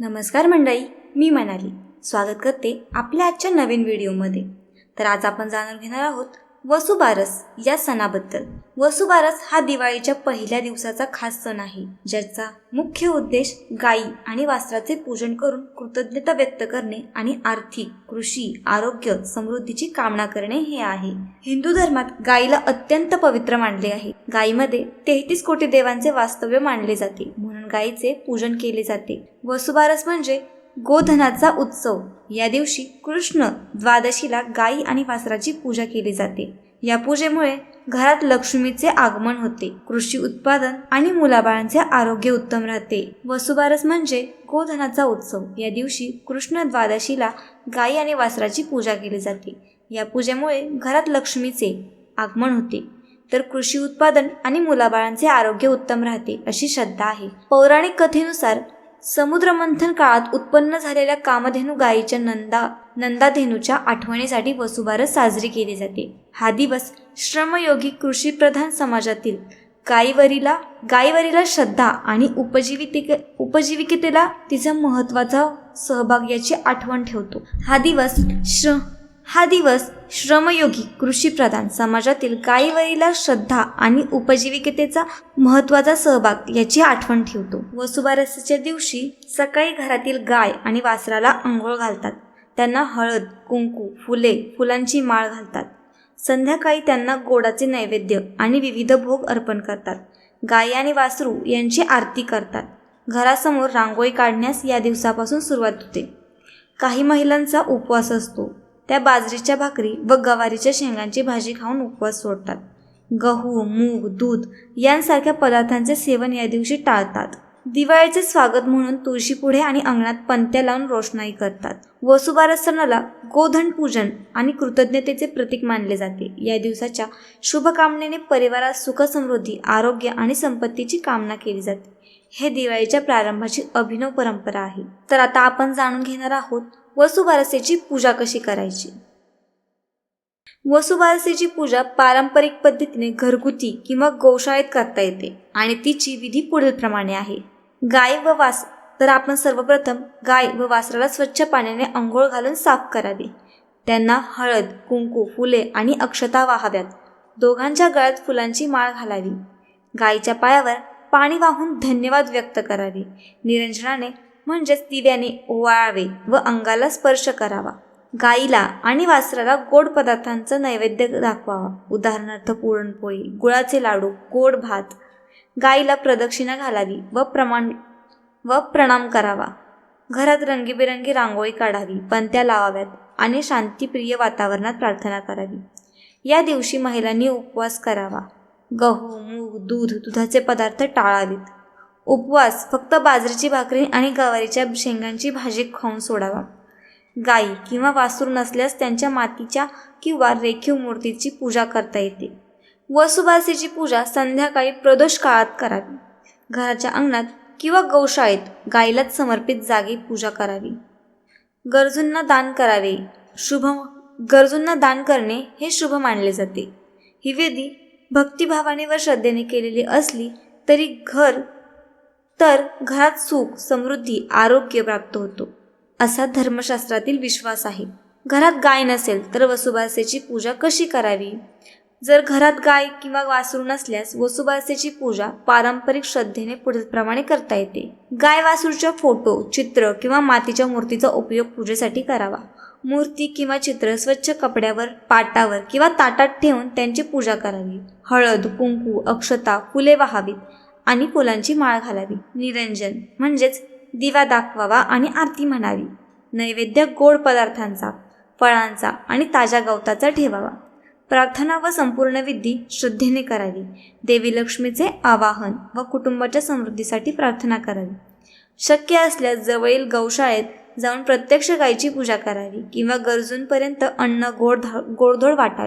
नमस्कार मंडळी मी मनाली. स्वागत करते आपल्या आजच्या नवीन व्हिडिओमध्ये. तर आज आपण जाणून घेणार आहोत वसुबारस या सणाबद्दल. वसुबारस हा दिवाळीच्या पहिल्या दिवसाचा खास सण आहे ज्याचा मुख्य उद्देश गायी आणि वासराचे पूजन करून कृतज्ञता व्यक्त करणे आणि आर्थिक कृषी आरोग्य समृद्धीची कामना करणे हे आहे. हिंदू धर्मात गायीला अत्यंत पवित्र मानले आहे. गायीमध्ये तेहतीस कोटी देवांचे वास्तव्य मानले जाते. गायीचे पूजन केले जाते. वसुबारस म्हणजे गोधनाचा उत्सव. या दिवशी कृष्ण द्वादशीला गायी आणि वासराची पूजा केली जाते. या पूजेमुळे घरात लक्ष्मीचे आगमन होते. कृषी उत्पादन आणि मुलाबाळांचे आरोग्य उत्तम राहते. वसुबारस म्हणजे गोधनाचा उत्सव. या दिवशी कृष्ण द्वादशीला गायी आणि वासराची पूजा केली जाते. या पूजेमुळे घरात लक्ष्मीचे आगमन होते. तर कृषी उत्पादन आणि मुलाबाळांचे आरोग्य उत्तम राहते अशी श्रद्धा आहे. पौराणिक कथेनुसार समुद्रमंथन काळात उत्पन्न झालेल्या कामधेनू गायीच्या नंदा नंदाधेनूच्या आठवणीसाठी वसुबारस साजरी केली जाते. हा दिवस श्रमयोगी कृषीप्रधान समाजातील गायीवरीला गायीवरीला श्रद्धा आणि उपजीविके उपजीविकेतेला तिचा महत्त्वाचा सहभाग याची आठवण ठेवतो. हा दिवस श्र हा दिवस श्रमयोगी कृषीप्रधान समाजातील गायीवरीला श्रद्धा आणि उपजीविकेतेचा महत्त्वाचा सहभाग याची आठवण ठेवतो. वसुबारसाच्या दिवशी सकाळी घरातील गाय आणि वासराला आंघोळ घालतात. त्यांना हळद कुंकू फुले फुलांची माळ घालतात. संध्याकाळी त्यांना गोडाचे नैवेद्य आणि विविध भोग अर्पण करतात. गाय आणि वासरू यांची आरती करतात. घरासमोर रांगोळी काढण्यास या दिवसापासून सुरुवात होते. काही महिलांचा उपवास असतो. त्या बाजरीच्या भाकरी व गवारीच्या शेंगांची भाजी खाऊन उपवास सोडतात. गहू मूग दूध यांसारख्या पदार्थांचे सेवन या दिवशी टाळतात. दिवाळीचे स्वागत म्हणून तुळशीपुढे आणि अंगणात पंत्या लावून रोषणाई करतात. वसुबारस सणाला गोधन पूजन आणि कृतज्ञतेचे प्रतीक मानले जाते. या दिवसाच्या शुभकामनेने परिवारात सुखसमृद्धी आरोग्य आणि संपत्तीची कामना केली जाते. हे दिवाळीच्या प्रारंभाची अभिनव परंपरा आहे. तर आता आपण जाणून घेणार आहोत वसुबारसेची पूजा कशी करायची? वसुबारसेची पूजा पारंपरिक पद्धतीने घरगुती किंवा गोशाळेत करता येते आणि तिची विधी पुढीलप्रमाणे आहे. गाय व वास तर आपण सर्वप्रथम गाय व वासराला स्वच्छ पाण्याने आंघोळ घालून साफ करावी. त्यांना हळद कुंकू फुले आणि अक्षता वाहाव्यात. दोघांच्या गळ्यात फुलांची माळ घालावी. गायीच्या पायावर पाणी वाहून धन्यवाद व्यक्त करावे. निरंजनाने म्हणजेच दिव्याने ओवाळावे व अंगाला स्पर्श करावा. गाईला आणि वासराला गोड पदार्थांचा नैवेद्य दाखवावा. उदाहरणार्थ पुरणपोळी गुळाचे लाडू गोड भात. गाईला प्रदक्षिणा घालावी व प्रमाण व प्रणाम करावा. घरात रंगीबेरंगी रांगोळी काढावी पंत्या लावाव्यात आणि शांतीप्रिय वातावरणात प्रार्थना करावी. या दिवशी महिलांनी उपवास करावा. गहू मूग दूध दुधाचे पदार्थ टाळावेत. उपवास फक्त बाजरीची भाकरी आणि गवारीच्या शेंगांची भाजी खाऊन सोडावा. गाई किंवा वासरू नसल्यास त्यांच्या मातीच्या किंवा रेखीव मूर्तीची पूजा करता येते. वसुबारसेची पूजा संध्याकाळी प्रदोष काळात करावी. घराच्या अंगणात किंवा गौशाळेत गाईलाच समर्पित जागी पूजा करावी. गरजूंना दान करावे. शुभ गरजूंना दान करणे हे शुभ मानले जाते. ही वेदी भक्तिभावाने व श्रद्धेने केलेली असली तरी घर तर घरात सुख समृद्धी आरोग्य प्राप्त होतो. असा धर्मशास्त्रातील विश्वास आहे. घरात गाय नसेल तर वसुबारसेची पूजा कशी करावी? जर घरात गाय किंवा वासरू नसल्यास वसुबारसेची पूजा पारंपरिक श्रद्धेने पुढीलप्रमाणे करता येते. गाय वासरूच्या फोटो चित्र किंवा मातीच्या मूर्तीचा उपयोग पूजेसाठी करावा. मूर्ती किंवा चित्र स्वच्छ कपड्यावर पाटावर किंवा ताटात ठेवून त्यांची पूजा करावी. हळद कुंकू अक्षता फुले वाहावीत आणि फुलांची माळ घालावी. निरंजन म्हणजेच दिवा दाखवावा आणि आरती म्हणावी. नैवेद्य गोड पदार्थांचा फळांचा आणि ताज्या गवताचा ठेवावा. प्रार्थना व संपूर्ण विधी श्रद्धेने करावी. देवी लक्ष्मीचे आवाहन व कुटुंबाच्या समृद्धीसाठी प्रार्थना करावी. शक्य असल्यास जवळील गौशाळेत जाऊन प्रत्यक्ष गायीची पूजा करावी किंवा गरजूंपर्यंत अन्न गोड गोडधोड वाटावी.